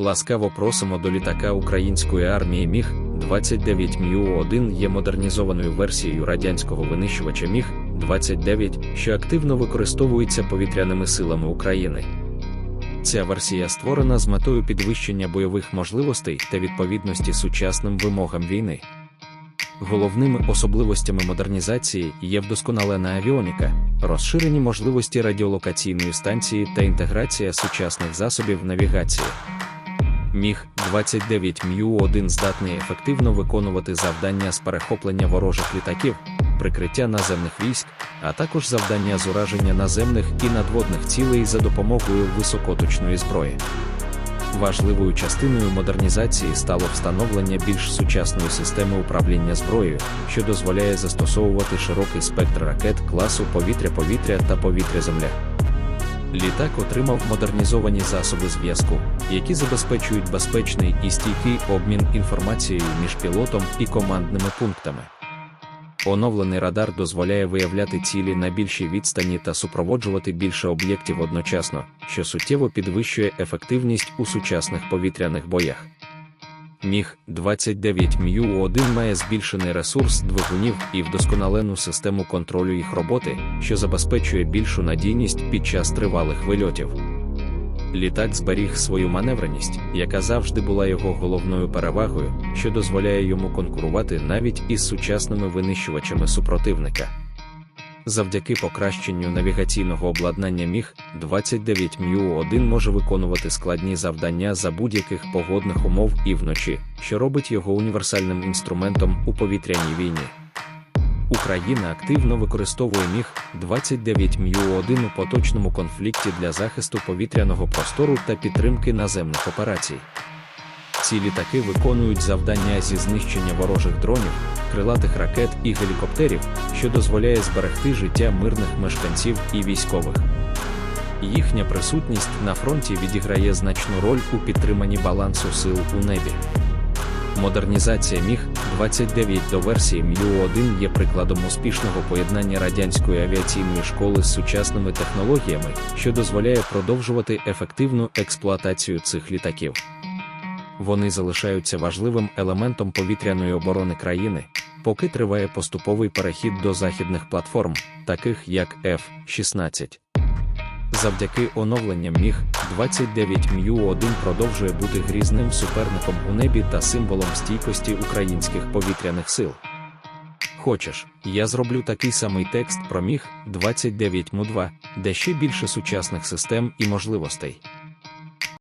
Ласкаво просимо до літака української армії Міг 29 МЮ-1 є модернізованою версією радянського винищувача Міг 29, що активно використовується повітряними силами України. Ця версія створена з метою підвищення бойових можливостей та відповідності сучасним вимогам війни. Головними особливостями модернізації є вдосконалена авіоніка, розширені можливості радіолокаційної станції та інтеграція сучасних засобів навігації. Міг 29 МЮ-1 здатний ефективно виконувати завдання з перехоплення ворожих літаків, прикриття наземних військ, а також завдання з ураження наземних і надводних цілей за допомогою високоточної зброї. Важливою частиною модернізації стало встановлення більш сучасної системи управління зброєю, що дозволяє застосовувати широкий спектр ракет класу повітря-повітря та повітря-земля. Літак отримав модернізовані засоби зв'язку, які забезпечують безпечний і стійкий обмін інформацією між пілотом і командними пунктами. Оновлений радар дозволяє виявляти цілі на більшій відстані та супроводжувати більше об'єктів одночасно, що суттєво підвищує ефективність у сучасних повітряних боях. Міг 29 МЮ-1 має збільшений ресурс двигунів і вдосконалену систему контролю їх роботи, що забезпечує більшу надійність під час тривалих вильотів. Літак зберіг свою маневреність, яка завжди була його головною перевагою, що дозволяє йому конкурувати навіть із сучасними винищувачами супротивника. Завдяки покращенню навігаційного обладнання Міг 29 МЮ-1 може виконувати складні завдання за будь-яких погодних умов і вночі, що робить його універсальним інструментом у повітряній війні. Україна активно використовує Міг 29 МЮ-1 у поточному конфлікті для захисту повітряного простору та підтримки наземних операцій. Ці літаки виконують завдання зі знищення ворожих дронів, крилатих ракет і гелікоптерів, що дозволяє зберегти життя мирних мешканців і військових. Їхня присутність на фронті відіграє значну роль у підтриманні балансу сил у небі. Модернізація Міг 29 до версії МЮ-1 є прикладом успішного поєднання радянської авіаційної школи з сучасними технологіями, що дозволяє продовжувати ефективну експлуатацію цих літаків. Вони залишаються важливим елементом повітряної оборони країни, поки триває поступовий перехід до західних платформ, таких як F-16. Завдяки оновленням Міг 29 МЮ-1 продовжує бути грізним суперником у небі та символом стійкості українських повітряних сил. Хочеш, я зроблю такий самий текст про Міг 29 Му-2, де ще більше сучасних систем і можливостей.